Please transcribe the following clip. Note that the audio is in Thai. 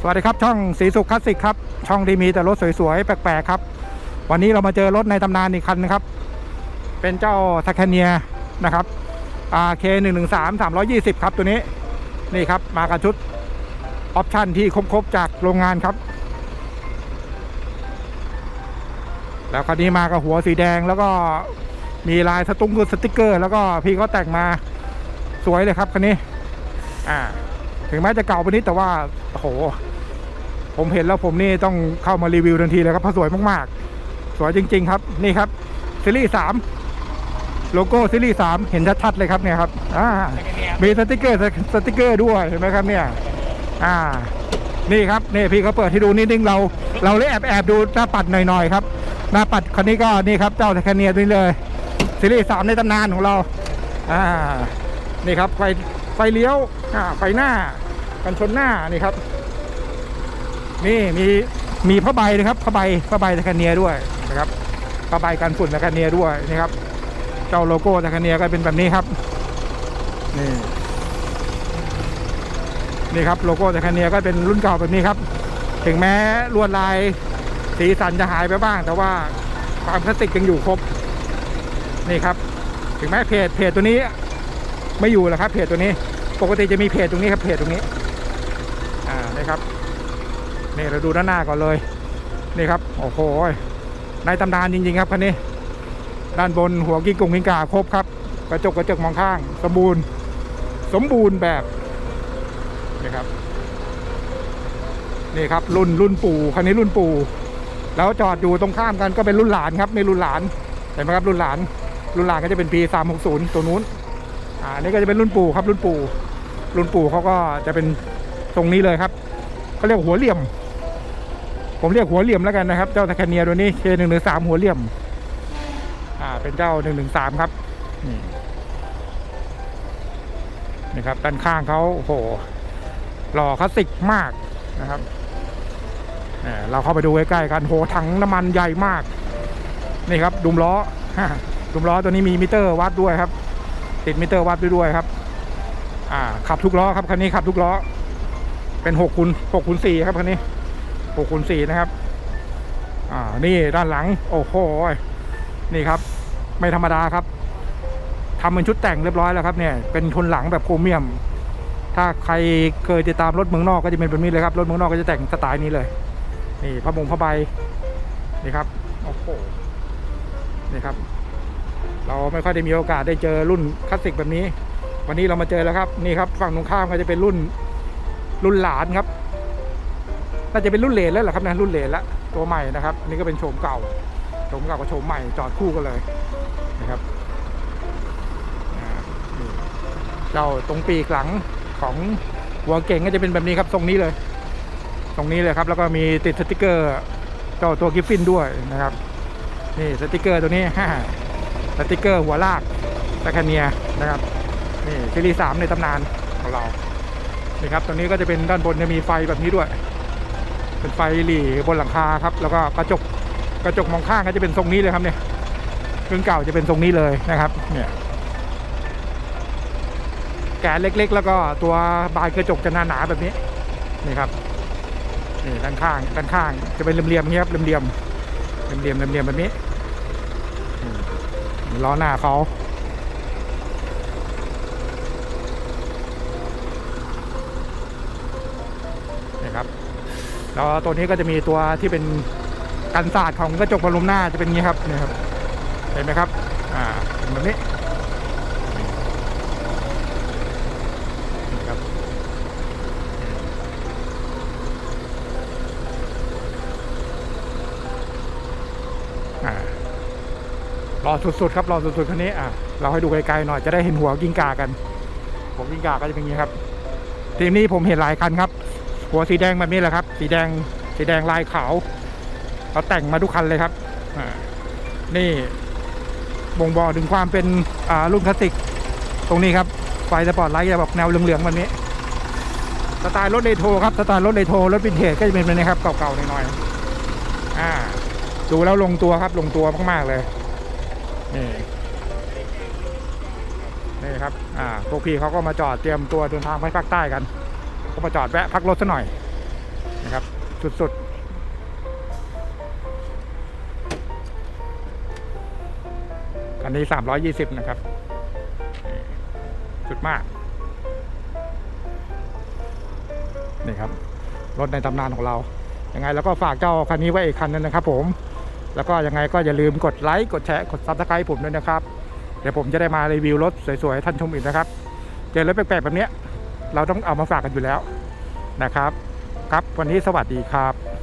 สวัสดีครับช่องสีสุขคลาสสิกครับ ช่องที่มีแต่รถสวยๆ แปลกๆครับ วันนี้เรามาเจอรถในตำนานอีกคันนะครับ เป็นเจ้าทัคแคเนียนะครับ RK 1 1 3 320 ครับตัวนี้นี่ครับมากับชุดออปชั่นที่ครบๆจากโรงงานครับ แล้วคันนี้มากับหัวสีแดงแล้วก็มีลายสตุ้งคือสติกเกอร์ แล้วก็พี่เขาแต่งมาสวยเลยครับคันนี้อ่า ถึงแม้จะเก่าไปนิดแต่ว่าโอ้โห ผมเห็นแล้วผมนี่ต้องเข้ามารีวิวทันทีเลยครับเพราะสวยมากๆ สวยจริง ๆ ครับนี่ครับซีรีส์สามโลโก้ซีรีส์สามเห็นชัดๆเลยครับเนี่ยครับอ่ามีสติกเกอร์สติกเกอร์ด้วยเห็นไหมครับเนี่ย อ่า นี่ครับนี่พี่เขาเปิดให้ดูนิดนึงเรา เราเลยแอบแอบดูหน้าปัดหน่อยๆครับหน้าปัดคันนี้ก็นี่ครับเจ้าแคเนียนี่เลยซีรีส์สามในตำนานของเรา อ่า นี่ครับไฟไฟเลี้ยว อ่า ไฟหน้า กันชนหน้านี่ครับ นี่มีมีผ้าใบนะครับผ้าใบผ้าใบตะคเนียด้วยนะครับผ้าใบกันฝุ่นตะคเนียด้วยนี่ครับ เจ้าโลโก้ตะคเนียก็เป็นแบบนี้ครับ นี่นี่ครับโลโก้ตะคเนียก็เป็นรุ่นเก่าแบบนี้ครับ ถึงแม้ลวดลายสีสันจะหายไปบ้าง แต่ว่าความคลาสสิกยังอยู่ครบนี่ครับ ถึงแม้เพจเพจตัวนี้ไม่อยู่แล้วครับเพจตัวนี้ ปกติจะมีเพจตรงนี้ครับเพจตรงนี้ นี่ครับ นี่เราดูด้านหน้าก่อนเลย นี่ครับ โอ้โหในตำนานจริง ๆ ครับคันนี้ ด้านบนหัวกิ้งกุงกิ้งกาครบครับ กระจกกระจกมองข้าง สมบูรณ์ สมบูรณ์แบบนี่ครับ นี่ครับ รุ่นรุ่นปู่คันนี้รุ่นปู่แล้วจอดอยู่ตรงข้ามกันก็เป็นรุ่นหลานครับในรุ่นหลานเห็นไหมครับรุ่นหลาน รุ่นหลานก็จะเป็นปี 360 ตัวนู้นอ่าอันนี่ก็จะเป็นรุ่นปู่ครับรุ่นปู่รุ่นปู่เขาก็จะเป็น ตรงนี้เลยครับเขาเรียกหัวเหลี่ยม ผมเรียกหัวเหลี่ยมแล้วกันนะครับ เจ้าตะแคเนียตัวนี้เคหนึ่งหนึ่งสามหัวเหลี่ยม อ่า เป็นเจ้าหนึ่งหนึ่งสามครับนี่นี่ครับด้านข้างเขาโหหล่อคลาสสิกมากนะครับอ่าเราเข้าไปดูใกล้ๆกันโหถังน้ำมันใหญ่มาก นี่ครับดุมล้อดุมล้อตัวนี้มีมิเตอร์วัดด้วยครับ ติดมิเตอร์วัดด้วยด้วยครับ อ่า ขับทุกล้อครับคันนี้ขับทุกล้อ เป็นหกคูณหกคูณสี่ครับคันนี้หกคูณสี่นะครับ อ่า นี่ด้านหลัง โอ้โห นี่ครับ ไม่ธรรมดาครับทำเป็นชุดแต่งเรียบร้อยแล้วครับเนี่ย เป็นชนหลังแบบโครเมียม ถ้าใครเคยติดตามรถเมืองนอกก็จะเป็นแบบนี้เลยครับ รถเมืองนอกก็จะแต่งสไตล์นี้เลย นี่ผ้าบงผ้าใบ นี่ครับ โอ้โห นี่ครับ เราไม่ค่อยได้มีโอกาสได้เจอรุ่นคลาสสิกแบบนี้ วันนี้เรามาเจอแล้วครับ นี่ครับ ฝั่งตรงข้ามก็จะเป็นรุ่น รุ่นหลานครับ น่าจะเป็นรุ่นเลนแล้วแหละครับนะรุ่นเลนแล้วตัวใหม่นะครับ อันนี้ก็เป็นโฉมเก่าโฉมเก่ากับโฉมใหม่จอดคู่กันเลยนะครับเจ้าตรงปีกหลังของหัวเก่งก็จะเป็นแบบนี้ครับทรงนี้เลย ตรงนี้เลยครับ แล้วก็มีติดสติกเกอร์เจ้าตัวกิฟฟินด้วยนะครับ นี่สติกเกอร์ตัวนี้สติกเกอร์หัวลากตะแคเนียนะครับ นี่ซีรีส์สามในตำนานของเรา นี่ครับตรงนี้ก็จะเป็นด้านบนจะมีไฟแบบนี้ด้วย เป็นไฟหลีบนหลังคาครับ แล้วก็กระจกกระจกมองข้างก็จะเป็นทรงนี้เลยครับเนี่ยเครุ่นเก่าจะเป็นทรงนี้เลยนะครับ เนี่ยแกนเล็ก ๆ แล้วก็ตัวบานกระจกจะหนาๆแบบนี้นี่ครับนี่ด้านข้างด้านข้างจะเป็นเหลี่ยมๆอย่างเงี้ยครับเหลี่ยมๆเหลี่ยมๆเหลี่ยมๆแบบนี้ล้อหน้าเขานี่ครับ แล้วตัวนี้ก็จะมีตัวที่เป็นกันศาสตร์ของกระจกบอลลูมหน้าจะเป็นงนี้ครับนี่ครับ เห็นไหมครับ อ่าเป็นแบบนี้ครับอ่ารอสุดๆครับรอสุดๆคันนี้อะเราให้ดูไกลๆหน่อยจะได้เห็นหัวกิ้งกากันหัวกิ้งกาก็จะเป็นอย่างนี้ครับทีมนี้ผมเห็นหลายคันครับ หัวสีแดงแบบนี้แหละครับ สีแดงสีแดงลายขาวเขาแต่งมาทุกคันเลยครับนี่บ่งบอกถึงความเป็นอ่ารุ่นคลาสสิก ตรงนี้ครับไฟสปอร์ตไลท์จะแบบแนวเหลืองๆแบบนี้สไตล์รถเรโทครับสไตล์รถเรโทรรถวินเทจก็จะเป็นแบบนี้ครับเก่าๆหน่อยๆอ่า ดูแล้วลงตัวครับลงตัวมากๆเลยนี่นี่ครับ อ่า พวกพี่เขาก็มาจอดเตรียมตัวเดินทางไปภาคใต้กัน ก็มาจอดแวะพักรถซะหน่อยนะครับ สุดๆคันนี้ 320 นะครับ สุดมาก นี่ครับ รถในตำนานของเรา ยังไงแล้วก็ฝากเจ้าคันนี้ไว้อีกคันนึงนะครับผม แล้วก็ยังไงก็อย่าลืมกดไลค์ กดแชร์ กดซับสไครต์ผมด้วยนะครับ เดี๋ยวผมจะได้มารีวิวรถสวยๆให้ท่านชมอีกนะครับ เจอรถแปลกๆแบบเนี้ย เราต้องเอามาฝากกันอยู่แล้วนะครับ ครับวันนี้สวัสดีครับ